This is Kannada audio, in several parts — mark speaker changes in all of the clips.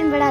Speaker 1: ಚಿಕನ್ ಬೇಡ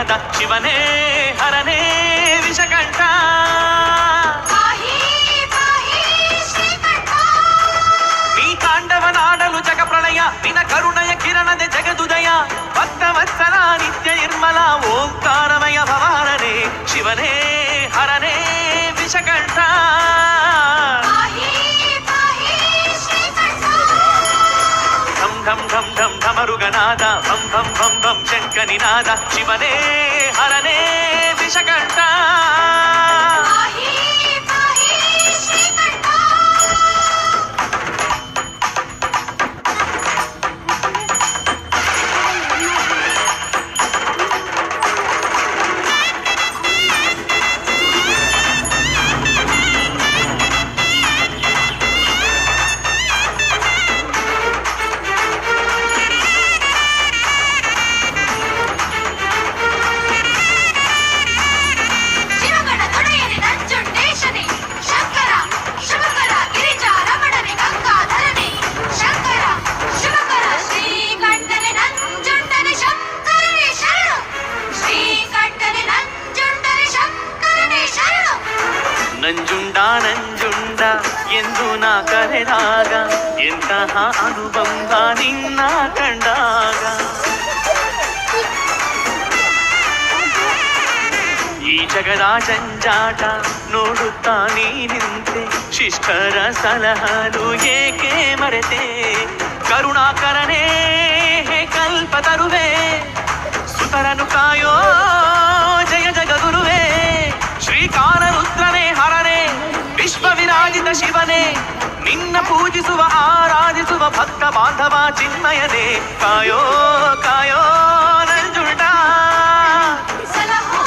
Speaker 2: విఘ్నహరద శివనే హరనే విషకంఠ నీ తాండవ నాడలు
Speaker 3: జగ ప్రళయ నిన కరుణయ కిరణద జగదుదయ. భక్త వత్సల నిత్య నిర్మల ఓంకారమయ భవాననే శివనే. ధం ధం ధం ధమరుగనాద భం భం భం భం
Speaker 2: శంకనినాద శివనే హరనే విషకంఠ ಕರೆದಾಗ ಎಂತಹ ಅನುಬಂಧ ನಿನ್ನ ಕಂಡಾಗ ಈ ಜಗದ ಜಂಜಾಟ ನೋಡುತ್ತಾ ನೀ ನಿಂತೆ ಶಿಷ್ಟರ ಸಲಹಲು ಏಕೆ ಮರೆತೆ ಕರುಣಾಕರನೇ ಹೇ ಕಲ್ಪ ತರುವೆ ಸುತರನು ಕಾಯೋ ಜಯ ಜಗಗುರುವೇ ಶ್ರೀಕಾರ ರುದ್ರನೇ ಹರನೇ ವಿಶ್ವ ವಿರಾಜಿತ ಶಿವನೇ ನಿನ್ನ ಪೂಜಿಸುವ ಆರಾಧಿಸುವ ಭಕ್ತ ಬಾಂಧವ ಚಿನ್ಮಯನೇ ಕಾಯೋ ಕಾಯೋ ನಂಜುಂಡ
Speaker 3: ಸಲಹೋ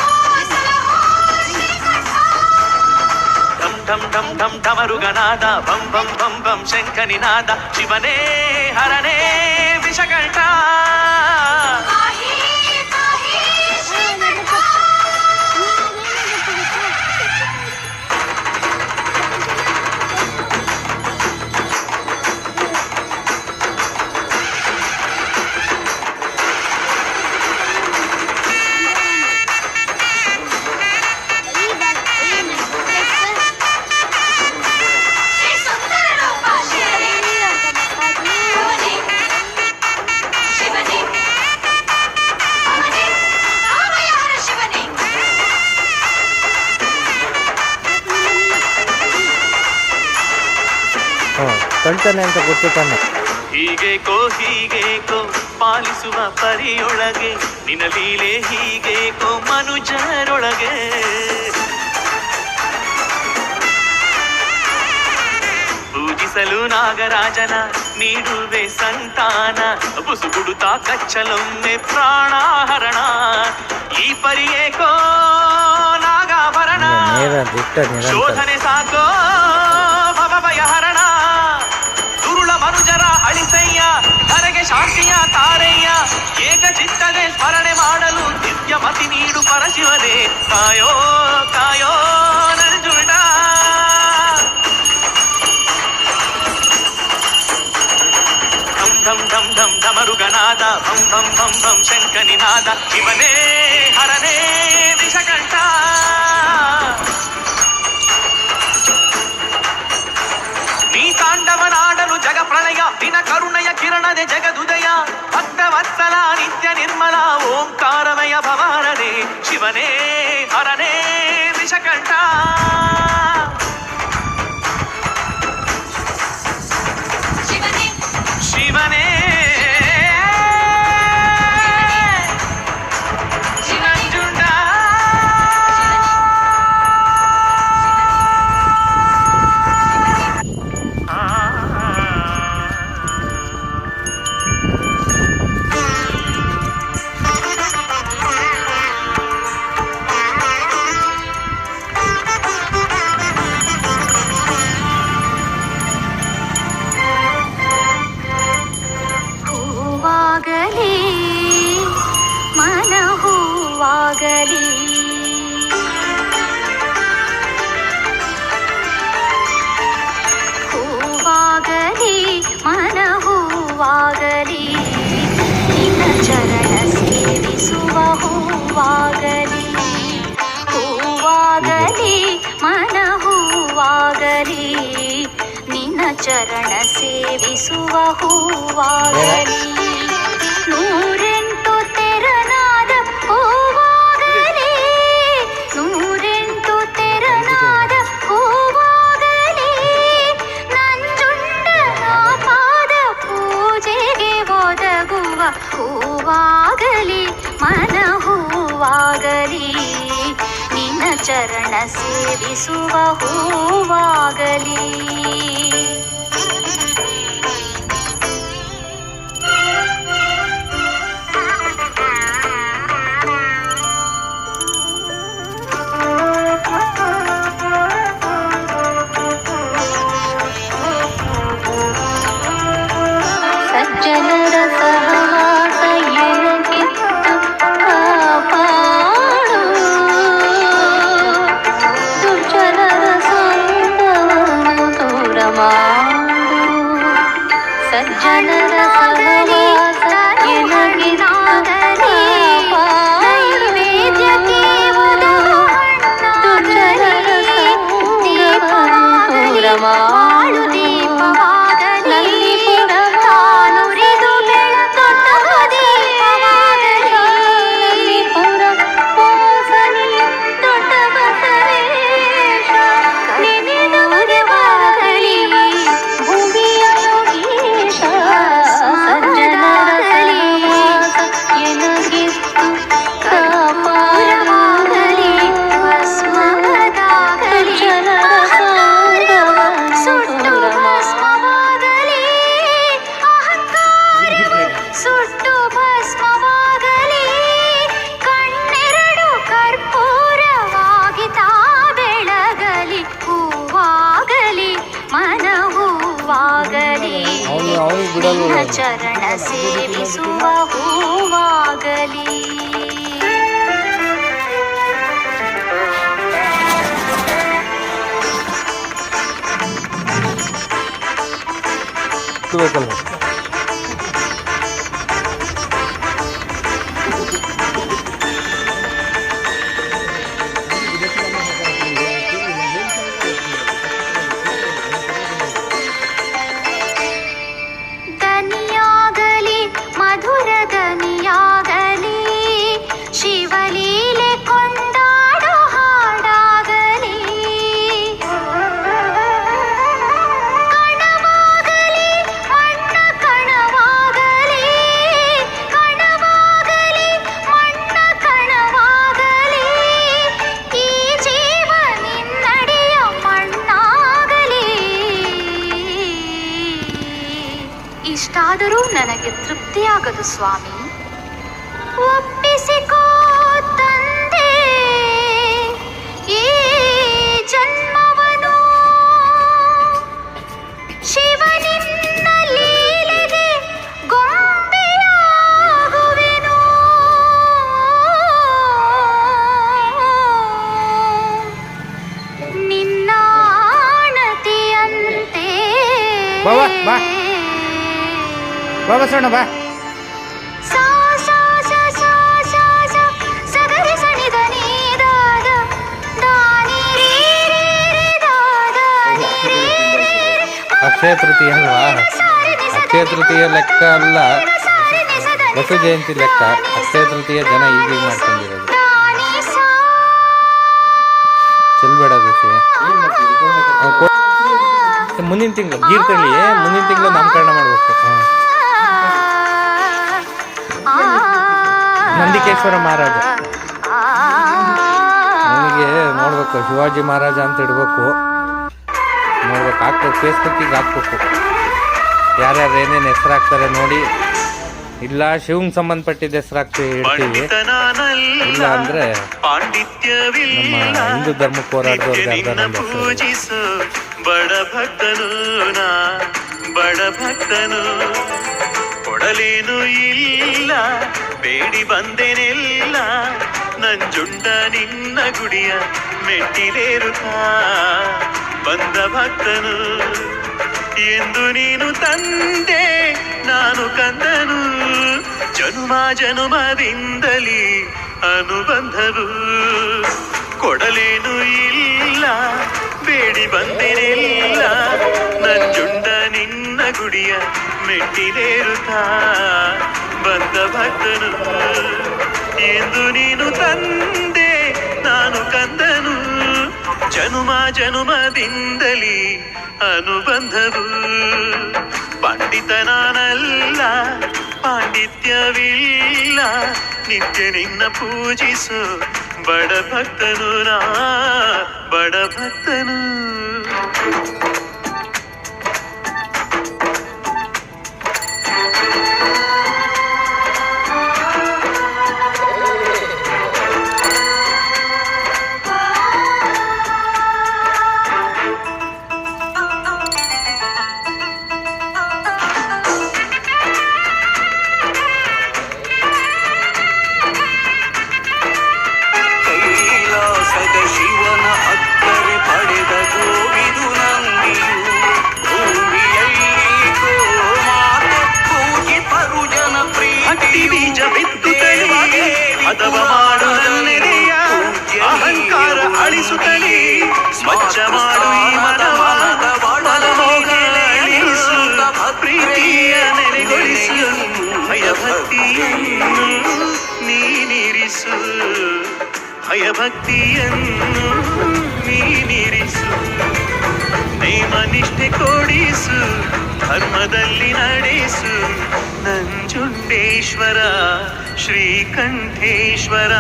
Speaker 3: ಸಲಹೋ ಶ್ರೀಕಂಠ
Speaker 2: ಢಂ ಢಂ ಢಂ ಢಂ ಢಮರುಗನಾದ ಭಂ ಭಂ ಭಂ ಭಂ ಶಂಖನಿನಾದ ಶಿವನೇ ಹರನೇ ವಿಷಕಂಠ
Speaker 4: ಕಳ್ತಾನೆ ಅಂತ ಹೀಗೆ ತಾನೆ
Speaker 2: ಹೀಗೆ ಕೋ ಪಾಲಿಸುವ ಪರಿಯೊಳಗೆ ನಿನ ಲೀಲೆ ಹೀಗೇಕೋ ಮನುಜರೊಳಗೆ. ಪೂಜಿಸಲು ನಾಗರಾಜನ ನೀಡುವೆ ಸಂತಾನ ಬುಸುಗುಡುತ್ತಾ ಕಚ್ಚಲೊಮ್ಮೆ ಪ್ರಾಣಾಹರಣ. ಈ ಪರಿಯೇಕೋ ನಾಗಾಭರಣ. ಶೋಧನೆ ಸಾಕೋ ಭವಭಯ ಹರಣ ದುರುಳ ಮನುಜರ ಅಳಿಸಯ್ಯ ಧರೆಗೆ ಶಾಂತಿಯ ತಾರಯ್ಯ ಏಕ ಚಿತ್ತದೆ ಸ್ಮರಣೆ ಮಾಡಲು ದಿವ್ಯ ಮತಿ ನೀಡು ಪರಶಿವನೇ ಕಾಯೋ ಕಾಯೋ ನಂಜುಂಡ ಢಂ ಢಂ ಢಂ ಢಂ ಢಮರುಗನಾದ ಭಂ ಭಂ ಭಂ ಭಂ ಶಂಕನಿನಾದ ಶಿವನೇ ಹರನೇ ವಿಷಕಂಠ ಜಗ ಪ್ರಳಯ ನಿನ ಕರುಣಯ ಕಿರಣದೆ ಜಗದುದಯ ಭಕ್ತವತ್ಸಲ ನಿತ್ಯ ನಿರ್ಮಲ ಓಂಕಾರಮಯ ಭವಾರನೆ ಶಿವನೇ ಹರನೇ ವಿಷಕಂಠ
Speaker 3: ಹೂವಾಗಲಿ ಹೂವಾಗಲಿ ಮನ ಹೂವಾಗಲಿ ನಿನ್ನ ಚರಣ ಸೇವಿಸುವ ಹೂವಾಗಲಿ ನೂರೆಂಟು ತೆರನಾದ ಹೂವಾಗಲಿ ನೂರೆಂಟು ತೆರನಾದ ಹೂವಾಗಲಿ ನಂಜುಂಡ ಪಾದ ಪೂಜೆಗೆ ಒದಗುವ ಹೂವಾಗಲಿ ಮನ ಚರಣ ಸೇವಿಸುವ ಹೂವಾಗಲಿ. ಚರಣ ಸೇವಿಸುವ ಹೂವಾಗಲಿ
Speaker 4: ಬೇಕಲ್ಲ
Speaker 3: ಇಷ್ಟಾದರೂ ನನಗೆ ರೇ ಬಾ
Speaker 4: ಅಕ್ಷಯ ತೃತೀಯ ಅಲ್ವಾ? ಅಕ್ಷಯ ತೃತೀಯ ಲೆಕ್ಕ ಅಲ್ಲ. ಬಸವ ಜಯಂತಿ ಲೆಕ್ಕ. ಅಕ್ಷಯ ತೃತೀಯ ಜನ ಈಗ ಮಾಡ್ಕೊಂಡಿರೋದು.
Speaker 3: ದಾನಿ ಸಾ
Speaker 4: ಚೆಲ್ಬೇಡ ಮುಂದಿನ ತಿಂಗಳು ಗೀರ್ತಳಿ ಮುಂದಿನ ತಿಂಗಳು ನಾಮಕರಣ ಮಾಡ್ಬೇಕು. ನಂದಿಕೇಶ್ವರ ಮಹಾರಾಜ ಅವನಿಗೆ ನೋಡ್ಬೇಕು ಶಿವಾಜಿ ಮಹಾರಾಜ ಅಂತ ಇಡ್ಬೇಕು ನೋಡ್ಬೇಕು ಹಾಕ್ಬೇಕು ಫೇಸ್ಬುಕ್ಕಿಗೆ ಹಾಕ್ಬೇಕು ಯಾರ್ಯಾರು ಏನೇನು ಹೆಸರು ಹಾಕ್ತಾರೆ ನೋಡಿ ಇಲ್ಲ ಶಿವಂಗ್ ಸಂಬಂಧಪಟ್ಟಿದ್ದ ಹೆಸರು ಹಾಕ್ತೀವಿ ಇಡ್ತೀವಿ ಇಲ್ಲ ಅಂದರೆ ನಮ್ಮ ಹಿಂದೂ
Speaker 2: ಧರ್ಮ
Speaker 4: ನಮ್ಮ
Speaker 2: ಬಡ ಭಕ್ತನು
Speaker 5: ಕೊಡಲೇನು ಇಲ್ಲ. ಬೇಡಿ ಬಂದೆನೆಲ್ಲ. ನಂಜುಂಡ ನಿನ್ನ ಗುಡಿಯ ಮೆಟ್ಟಿಲೇರುತ್ತಾ ಬಂದ ಭಕ್ತನು ಎಂದು ನೀನು ತಂದೆ, ನಾನು ಕಂದನು. ಜನುಮ ಜನುಮದಿಂದಲೇ ಅನುಬಂಧವು. ಕೊಡಲೇನು ಇಲ್ಲ. ಬೇಡಿ ಬಂದಿರಲಿಲ್ಲ ನಂಜುಂಡ ನಿನ್ನ ಗುಡಿಯ ಮೆಟ್ಟಿಲೇರುತ್ತಾ ಬಂದ ಭಕ್ತನು, ಎಂದು ನೀನು ತಂದೆ, ನಾನು ಕಂದನು. ಜನುಮ ಜನುಮದಿಂದಲೇ ಅನುಬಂಧವು. ಪಂಡಿತ ನಾನಲ್ಲ ಪಾಂಡಿತ್ಯವಿಲ್ಲ. ನಿತ್ಯ ನಿನ್ನ ಪೂಜಿಸು, ಬಡ ಭಕ್ತನು ನಾ, ಬಡ ಭಕ್ತನು. ಭಯಭಕ್ತಿಯನ್ನು ನೀನಿರಿಸು ನೇಮ ನಿಷ್ಠೆ ಕೊಡಿಸು ಧರ್ಮದಲ್ಲಿ ನಡೆಸು. ನಂಜುಂಡೇಶ್ವರ ಶ್ರೀಕಂಠೇಶ್ವರ.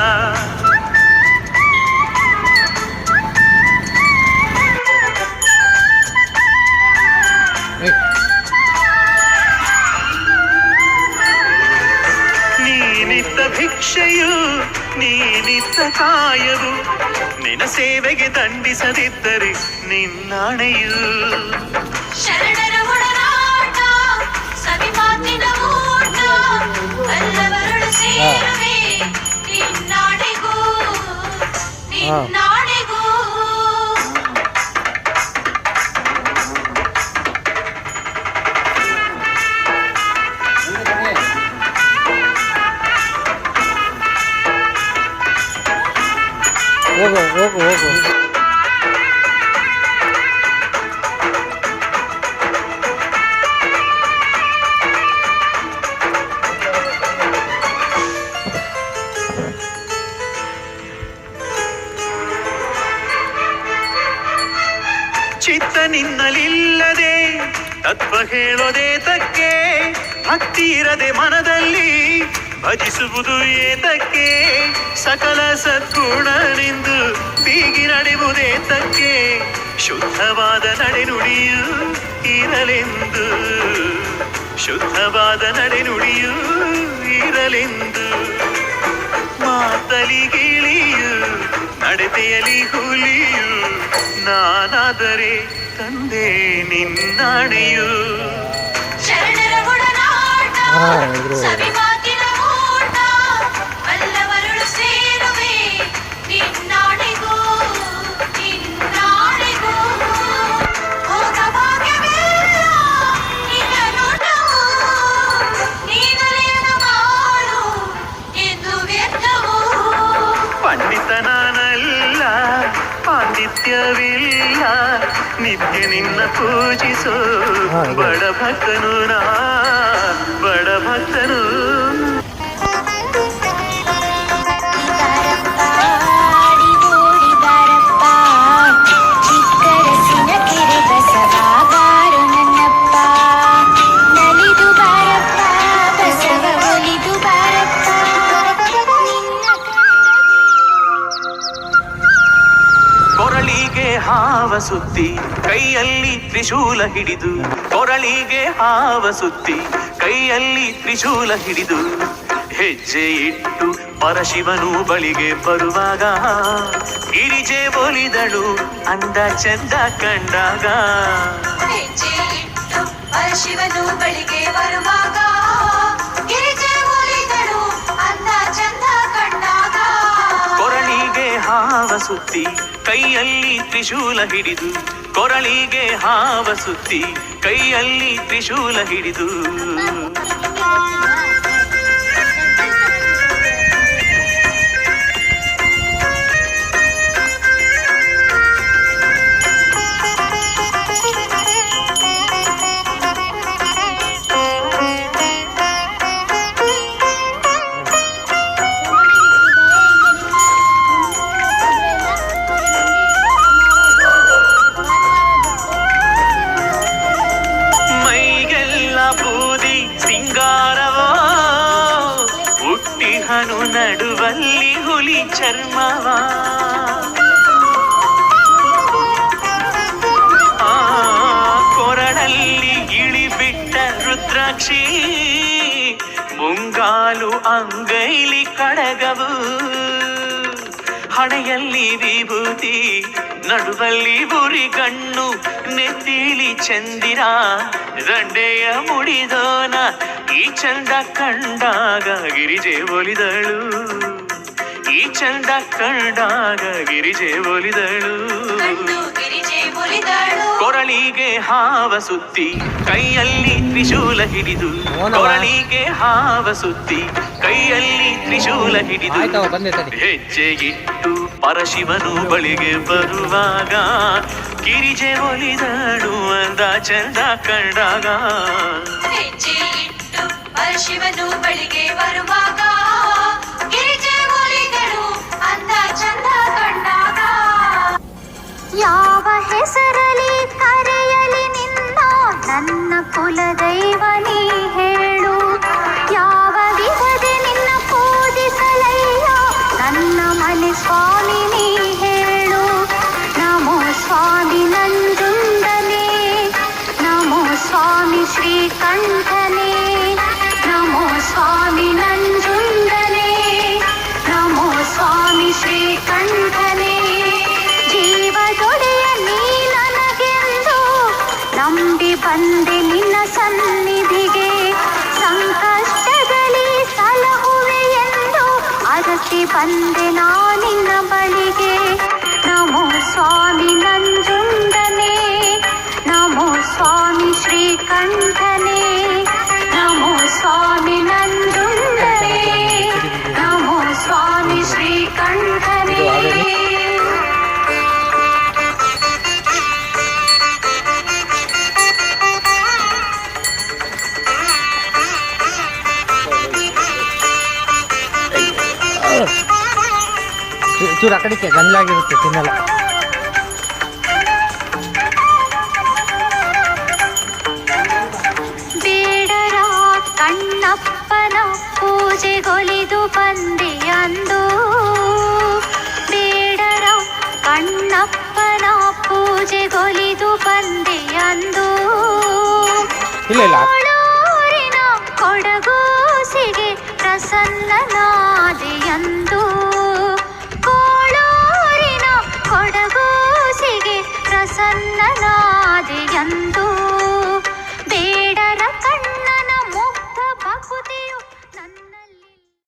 Speaker 5: ಭಿಕ್ಷೆಯು ನೀನಿತ್ತ ಕಾಯವು ನಿನ್ನ ಸೇವೆಗೆ ದಂಡಿಸದಿದ್ದರೆ ನಿನ್ನಾಣೆಯು.
Speaker 1: ಶರಣರ ಒಡನಾಟ ಸವಿ ಮಾತಿನ ಊಟ ಎಲ್ಲವರಳು ಸೇರವೇ. ನಿನ್ನಾಡಿಗೂ ನಿನ್ನಾಡಿಗೂ
Speaker 4: ಹೋಗು ಹೋಗು ಹೋಗು.
Speaker 5: ಚಿತ್ತ ನಿನ್ನಲಿಲ್ಲದೆ ತತ್ವ ಹೇಳೋದೇ ತಕ್ಕೆ ಹತ್ತಿರದೆ ಮನದಲ್ಲಿ ಭಜಿಸುವುದು ಏತಕ್ಕೆ ಸಕಲ ಸದ್ಗುಣನೆಂದು ಬೀಗಿ ನಡೆಯುವುದೇತಕ್ಕೆ ಶುದ್ಧವಾದ ನಡೆನುಡಿಯು ಇರಲೆಂದು. ಶುದ್ಧವಾದ ನಡೆನುಡಿಯು ಇರಲೆಂದು. ಮಾತಲಿ ಗಿಳಿಯು ನಡತೆಯಲಿ ಹುಲಿಯು ನಾನಾದರೆ ತಂದೆ ನಿನ್ನಾಣೆಯು. ನಿತ್ಯ ನಿನ್ನ ಪೂಜಿಸೋ. ಬಡ ಭಕ್ತನು ನಾ ಬಡ ಭಕ್ತನು. ಕೊರಳಿಗೆ ಹಾವ ಸುತ್ತಿ ಕೈಯಲ್ಲಿ ತ್ರಿಶೂಲ ಹಿಡಿದು ಕೊರಳಿಗೆ ಹಾವ ಸುತ್ತಿ ಕೈಯಲ್ಲಿ ತ್ರಿಶೂಲ ಹಿಡಿದು ಹೆಜ್ಜೆ ಇಟ್ಟು ಪರಶಿವನು ಬಳಿಗೆ ಬರುವಾಗ ಗಿರಿಜೆ ಒಲಿದಳು ಅಂದ ಚಂದ ಕಂಡಾಗ.
Speaker 1: ಹೆಜ್ಜೆ ಇಟ್ಟು ಪರಶಿವನು ಬಳಿಗೆ ಬರುವಾಗ
Speaker 2: ಸುತ್ತಿ ಕೈಯಲ್ಲಿ ತ್ರಿಶೂಲ ಹಿಡಿದು ಕೊರಳಿಗೆ ಹಾವ ಸುತ್ತಿ ಕೈಯಲ್ಲಿ ತ್ರಿಶೂಲ ಹಿಡಿದು. ಹುಲಿ ಚರ್ಮವ. ಆ ಕೊರಳಲ್ಲಿ ಇಳಿಬಿಟ್ಟ ರುದ್ರಾಕ್ಷಿ, ಮುಂಗಾಲು ಅಂಗೈಲಿ ಕಡಗವು. ಹಣೆಯಲ್ಲಿ ವಿಭೂತಿ, ನಡುವಲ್ಲಿ ಬುರಿ ಕಣ್ಣು ನೆತ್ತಿಲಿ ಚಂದಿರ. ರಂಡೆಯ ಮುಡಿದೋನ, ಈ ಚಂದ ಕಂಡಾಗ ಗಿರಿಜೆ ಒಲಿದಳು. ಈ ಚಂದ ಕಂಡಾಗ ಗಿರಿಜೆ ಒಲಿದಳು. ಕೊರಳಿಗೆ ಹಾವ ಸುತ್ತಿ ಕೈಯಲ್ಲಿ ತ್ರಿಶೂಲ ಹಿಡಿದು? ಕೊರಳಿಗೆ ಹಾವ ಸುತ್ತಿ ಕೈಯಲ್ಲಿ ತ್ರಿಶೂಲ ಹಿಡಿದು.
Speaker 4: ಹೆಜ್ಜೆಗಿಟ್ಟು ಬಂದೆ
Speaker 2: ಹೆಜ್ಜೆ ಇಟ್ಟು ಪರಶಿವನು ಬಳಿಗೆ ಬರುವಾಗ ಗಿರಿಜೆ ಒಲಿದಳು ಅಂದ ಚಂದ ಕಂಡಾಗ
Speaker 3: ಹೆಜ್ಜೆ ಇಟ್ಟು ಪರಶಿವನು ಬಳಿಗೆ ಬರುವಾಗ ಯಾವ ಹೆಸರಲಿ ಕರೆಯಲಿ ನಿನ್ನ ನನ್ನ ಕುಲದೈವ ನೀ ಹೇಳು.
Speaker 4: ಚೂರು ಆ ಕಡೆಗೆ ಗಂದ್ಲಾಗಿರುತ್ತೆ ತಿನ್ನಲ್ಲ.
Speaker 3: ಬೇಡರ ಕಣ್ಣಪ್ಪನ ಪೂಜೆಗೊಲಿದು ಬಂದೆ